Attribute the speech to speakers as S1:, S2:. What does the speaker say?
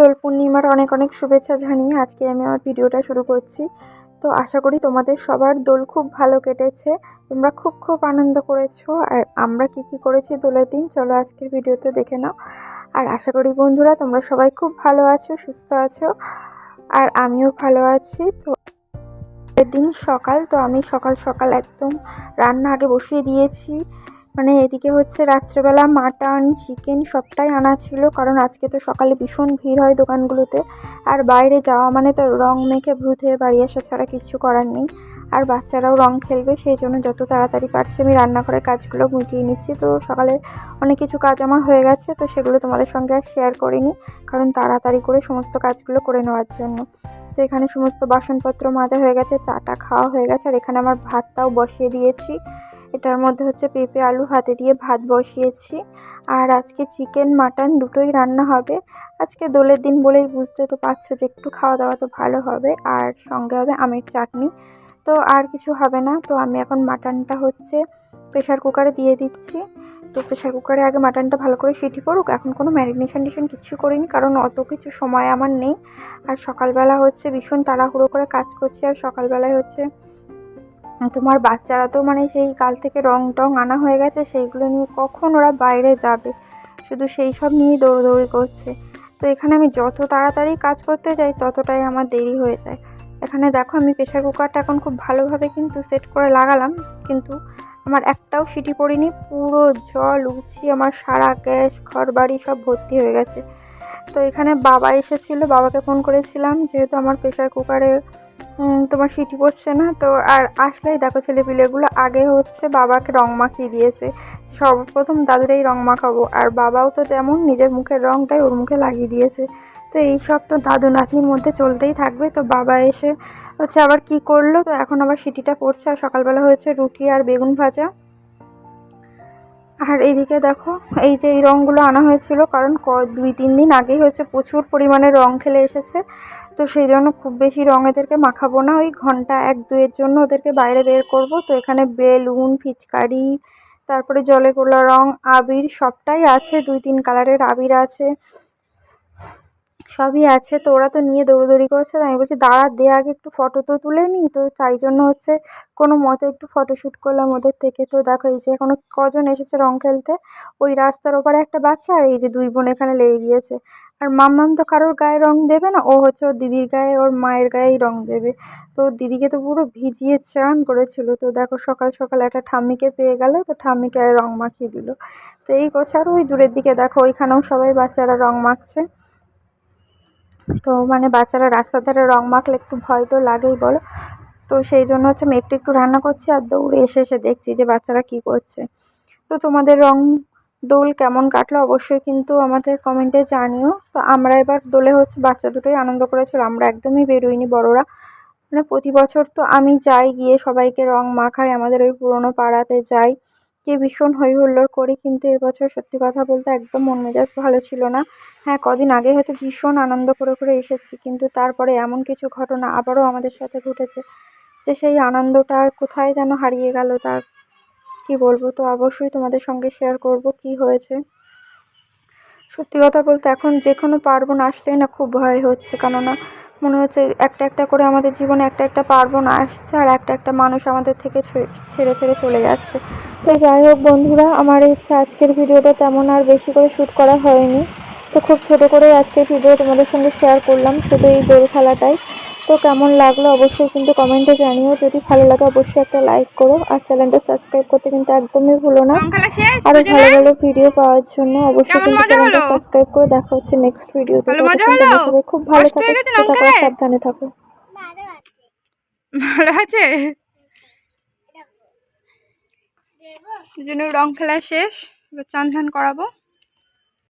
S1: দোল পূর্ণিমার অনেক অনেক শুভেচ্ছা জানিয়ে আজকে আমি আমার ভিডিওটা শুরু করছি। তো আশা করি তোমাদের সবার দোল খুব ভালো কেটেছে। তোমরা খুব খুব আনন্দ করেছ। আর আমরা কি কি করেছি দোলের দিন চলো আজকের ভিডিওতে দেখে নাও। আর আশা করি বন্ধুরা তোমরা সবাই খুব ভালো আছো, সুস্থ আছো। আর আমিও ভালো আছি। তো দিন সকাল, তো আমি সকাল সকাল একদম রান্না আগে বসিয়ে দিয়েছি। মানে এদিকে হচ্ছে রাত্রেবেলা মাটন চিকেন সবটাই আনা ছিল, কারণ আজকে তো সকালে ভীষণ ভিড় হয় দোকানগুলোতে। আর বাইরে যাওয়া মানে তো রং মেখে হয়ে বাড়ি আসা ছাড়া কিছু করার নেই। আর বাচ্চারাও রং খেলবে, সেই জন্য যত তাড়াতাড়ি পারছি আমি রান্নাঘরের কাজগুলো মিটিয়ে নিচ্ছি। তো সকালে অনেক কিছু কাজ আমার হয়ে গেছে, তো সেগুলো তোমাদের সঙ্গে আর শেয়ার করিনি, কারণ তাড়াতাড়ি করে সমস্ত কাজগুলো করে নেওয়ার জন্য। তো এখানে সমস্ত বাসনপত্র মাজা হয়ে গেছে, চাটা খাওয়া হয়ে গেছে, আর এখানে আমার ভাতটাও বসিয়ে দিয়েছি। এটার মধ্যে হচ্ছে পেঁপে আলু হাতে দিয়ে ভাত বসিয়েছি। আর আজকে চিকেন, মাটন দুটোই রান্না হবে। আজকে দোলের দিন বলেই বুঝতে তো পারছ যে একটু খাওয়া দাওয়া তো ভালো হবে। আর সঙ্গে হবে আমের চাটনি। তো আর কিছু হবে না। তো আমি এখন মাটনটা হচ্ছে প্রেশার কুকারে দিয়ে দিচ্ছি। তো প্রেশার কুকারে আগে মাটনটা ভালো করে সিটি পড়ুক এখন কোনো ম্যারিনেশন টিশন কিছু করিনি, কারণ অত কিছু সময় আমার নেই। আর সকালবেলা হচ্ছে ভীষণ তাড়াহুড়ো করে কাজ করছি। আর সকালবেলায় হচ্ছে তোমার বাচ্চারা তো মানে সেই কাল থেকে রং টং আনা হয়ে গেছে, সেইগুলো নিয়ে কখন ওরা বাইরে যাবে? শুধু সেই সব নিয়েই দৌড়দৌড়ি করছে। তো এখানে আমি যত তাড়াতাড়ি কাজ করতে যাই, ততটাই আমার দেরি হয়ে যায়। এখানে দেখো আমি প্রেশার কুকারটা এখন খুব ভালোভাবে কিন্তু সেট করে লাগালাম, কিন্তু আমার একটাও সিটি পড়িনি, পুরো জল উঠছি আমার সারা গ্যাস ঘর বাড়ি সব ভর্তি হয়ে গেছে। তো এখানে বাবা এসেছিল, বাবাকে ফোন করেছিলাম, যেহেতু আমার প্রেশার কুকারে তোমার সিটি পড়ছে না? তো আর আসলেই দেখো ছেলেপিলেগুলো আগে হচ্ছে বাবাকে রং মাখিয়ে দিয়েছে। সর্বপ্রথম দাদুরাই রং মাখাবো, আর বাবাও তো তেমন নিজের মুখের রংটাই ওর মুখে লাগিয়ে দিয়েছে। তো এই সব তো দাদু নাতনির মধ্যে চলতেই থাকবে। তো বাবা এসে হচ্ছে আবার কি করল? তো এখন আবার সিটিটা পড়ছে, আর সকালবেলা হয়েছে রুটি আর বেগুন ভাজা। আর এইদিকে দেখো, এই যে এই রঙগুলো আনা হয়েছিল, কারণ ক, দুই, তিন দিন আগেই হয়েছে, প্রচুর পরিমাণে রং খেলে এসেছে। তো সেই জন্য খুব বেশি রঙ এদেরকে মাখাবো না, ওই ঘণ্টা এক দুয়ের জন্য ওদেরকে বাইরে বের করব। তো এখানে বেলুন ফিচকারি, তারপরে জলে গোলা রং, আবির সবটাই আছে, দুই, তিন কালারের আবির আছে। সবই আছে, তো ওরা তো নিয়ে দৌড়দৌড়ি করছে। তো আমি বলছি, দাঁড়া, দে আগে একটু ফটো তো তুলে নিই তো তাই জন্য হচ্ছে কোনো মতে একটু ফটোশ্যুট করলাম ওদের থেকে। তো দেখো, এই যে এখনও কজন এসেছে রং খেলতে, ওই রাস্তার ওপারে একটা বাচ্চা আর এই যে দুই বোন এখানে লেগে গিয়েছে। আর মাম্মাম তো কারোর গায়ে রং দেবে না, ও হচ্ছে ওর দিদির গায়ে, ওর মায়ের গায়েই রং দেবে। তো দিদিকে তো পুরো ভিজিয়ে চান করেছিল। তো দেখো, সকাল সকাল একটা ঠাম্মিকে পেয়ে গেল, তো ঠাম্মিকে রং মাখিয়ে দিল। তো এই আর ওই দূরের দিকে দেখো, ওইখানেও সবাই বাচ্চারা রং মাখছে। তো মানে বাচ্চারা রাস্তার ধারে রং মাখলে একটু ভয় তো লাগেই বলো। তো সেই জন্য হচ্ছে আমি একটু একটু রান্না করছি আর দৌড়ে এসে এসে দেখছি যে বাচ্চারা কী করছে। তো তোমাদের রং দোল কেমন কাটলো অবশ্যই কিন্তু আমাদের কমেন্টে জানিও। তো আমরা এবার দোলে হচ্ছে বাচ্চা দুটোই আনন্দ করেছিল আমরা একদমই বেরোইনি বড়রা। মানে প্রতি বছর তো আমি যাই, গিয়ে সবাইকে রং মাখাই, আমাদের ওই পুরোনো পাড়াতে যাই। কে ভীষণ হই হুল্লোড় করি কিন্তু এবছর সত্যি কথা বলতে একদম মন মেজাজ ভালো ছিল না। হ্যাঁ কদিন আগে হয়তো ভীষণ আনন্দ করে করে এসেছি, কিন্তু তারপরে এমন কিছু ঘটনা আবারও আমাদের সাথে ঘটেছে যে সেই আনন্দটা কোথায় যেন হারিয়ে গেল, তার কি বলব? তো অবশ্যই তোমাদের সঙ্গে শেয়ার করব কি হয়েছে। সত্যি কথা বলতে এখন যে কোনো পার্বণ আসলেই না খুব ভয় হচ্ছে, কেননা মনে হচ্ছে একটা একটা করে আমাদের জীবনে একটা একটা পার্বণ আসছে আর একটা একটা মানুষ আমাদের থেকে ছেড়ে ছেড়ে চলে যাচ্ছে। তো যাই হোক বন্ধুরা, আমার ইচ্ছা আজকের ভিডিওটা তেমন আর বেশি করে শ্যুট করা হয়নি। তো খুব ছোটো করে আজকের ভিডিও তোমাদের সঙ্গে শেয়ার করলাম শুধু এই দোল খেলাটাই। তো কেমন লাগল অবশ্যই কিন্তু কমেন্টে জানিও। যদি ভালো লাগে অবশ্যই একটা লাইক করো আর চ্যানেলটা সাবস্ক্রাইব করতে কিন্তু একদমই ভুলো না। আরও ভালো ভালো ভিডিও পাওয়ার জন্য অবশ্যই কিন্তু চ্যানেলটা সাবস্ক্রাইব করে দেখা হচ্ছে নেক্সট ভিডিওতে সবাই খুব ভালো থাকো সুস্থ থাকো সাবধানে থাকো।
S2: ভালো আছে? জন্য রং খেলা শেষ চান ঠান করাবো।